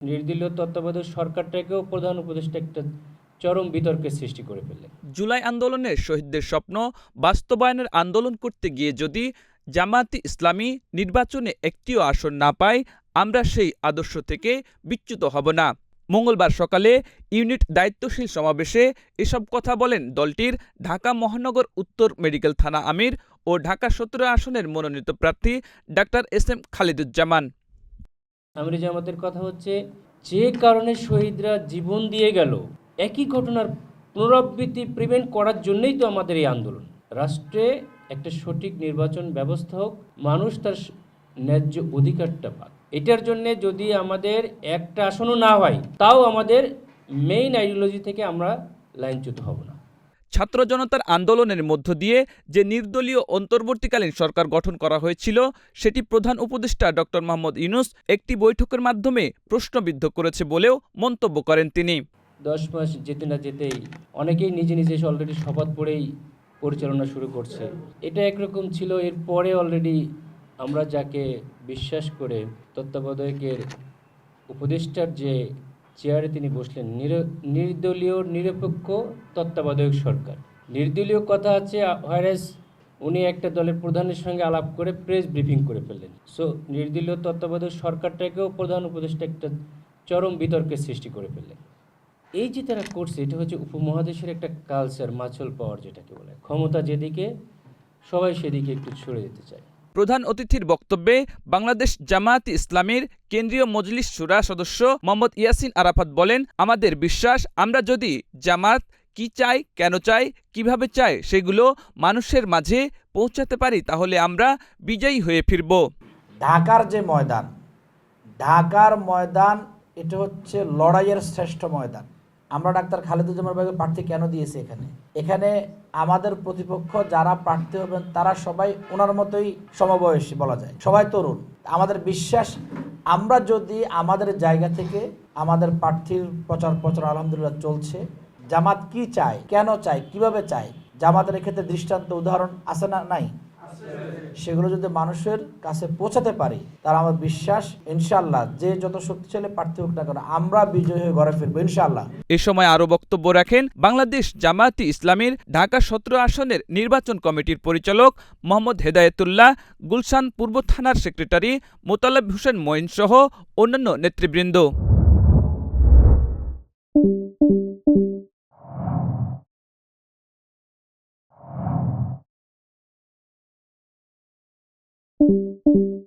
নির্দলীয় তত্ত্বাবধায়ক সরকারটাকেও প্রধান উপদেষ্টা একটা চরম বিতর্কের সৃষ্টি করে ফেললেন। জুলাই আন্দোলনের শহীদদের স্বপ্ন বাস্তবায়নের আন্দোলন করতে গিয়ে যদি জামায়াতে ইসলামী নির্বাচনে একটিও আসন না পায়, আমরা সেই আদর্শ থেকে বিচ্যুত হব না। মঙ্গলবার সকালে ইউনিট দায়িত্বশীল সমাবেশে এসব কথা বলেন দলটির ঢাকা মহানগর উত্তর মেডিকেল থানা আমির ও ঢাকা সতেরো আসনের মনোনীত প্রার্থী ডাক্তার এস এম খালিদুজ্জামান। আমির জামাতের কথা হচ্ছে, যে কারণে শহীদরা জীবন দিয়ে গেল, একই ঘটনার পুনরাবৃত্তি প্রিভেন্ট করার জন্যই তো আমাদের এই আন্দোলন। রাষ্ট্রে একটা সঠিক নির্বাচন ব্যবস্থা হোক, মানুষ তার ন্যায্য অধিকারটা পাক। এটার জন্য যদি আমাদের একটা আসনও না হয়, তাও আমাদের মেইন আইডিওলজি থেকে আমরা লাইনচ্যুত হব না। ছাত্র জনতার আন্দোলনের মধ্য দিয়ে যে নির্দলীয় অন্তর্বর্তীকালীন সরকার গঠন করা হয়েছিল, সেটি প্রধান উপদেষ্টা ডক্টর মোহাম্মদ ইউনুস একটি বৈঠকের মাধ্যমে প্রশ্নবিদ্ধ করেছে বলেও মন্তব্য করেন তিনি। দশ মাস যেতে না যেতেই অনেকেই নিজে নিজে অলরেডি শপথ পড়েই পরিচালনা শুরু করছে। এটা একরকম ছিল এরপরে অলরেডি আমরা যাকে বিশ্বাস করে তত্ত্বাবধায়কের উপদেষ্টার যে চেয়ারে তিনি বসলেন। নির- নির্দলীয়, নিরপেক্ষ তত্ত্বাবধায়ক সরকার। নির্দলীয় কথা আছে ভাইরাস উনি একটা দলের প্রধানের সঙ্গে আলাপ করে প্রেস ব্রিফিং করে ফেললেন। সো নির্দলীয় তত্ত্বাবধায়ক সরকারটাকেও প্রধান উপদেষ্টা একটা চরম বিতর্কের সৃষ্টি করে ফেললেন। এই যে তারা করছে, এটা হচ্ছে উপমহাদেশের একটা কালচার মাছল পাওয়ার যেটাকে বলে। ক্ষমতা যেদিকে, সবাই সেদিকে একটু সরে যেতে চায়। প্রধান অতিথির বক্তব্যে বাংলাদেশ জামায়াতে ইসলামীর কেন্দ্রীয় মজলিস সুরা সদস্য মোহাম্মদ ইয়াসিন আরাফাত বলেন, আমাদের বিশ্বাস, আমরা যদি জামাত কি চাই, কেন চাই, কীভাবে চাই, সেগুলো মানুষের মাঝে পৌঁছাতে পারি, তাহলে আমরা বিজয়ী হয়ে ফিরব। ঢাকার যে ময়দান, ঢাকার ময়দান, এটা হচ্ছে লড়াইয়ের শ্রেষ্ঠ ময়দান। আমরা ডাক্তার খালেদুজ্জামান ভাইকে প্রার্থী কেন দিয়েছি এখানে? এখানে আমাদের প্রতিপক্ষ যারা প্রার্থী হবেন, তারা সবাই ওনার মতোই সমবয়সী বলা যায়। সবাই তরুণ। আমাদের বিশ্বাস, আমরা যদি আমাদের জায়গা থেকে আমাদের প্রার্থীর প্রচার প্রচার আলহামদুলিল্লাহ চলছে, জামাত কি চায়, কেন চায়, কীভাবে চায়, জামাতের এক্ষেত্রে দৃষ্টান্ত, উদাহরণ আছে না নাই? সেগুলো যদি মানুষের কাছে পৌঁছাতে পারি তার আমার বিশ্বাস ইনশাল্লাহ যে যত শক্তিশালী পার্থী হোক না কেন, আমরা বিজয়ী হয়ে ঘরে ফিরবো ইনশাল্লাহ এ সময় আরও বক্তব্য রাখেন বাংলাদেশ জামায়াতি ইসলামীর ঢাকা সতেরো আসনের নির্বাচন কমিটির পরিচালক মোহাম্মদ হেদায়তুল্লাহ, গুলশান পূর্ব থানার সেক্রেটারি মোতালাব হুসেন মঈন সহ অন্যান্য নেতৃবৃন্দ। Thank you.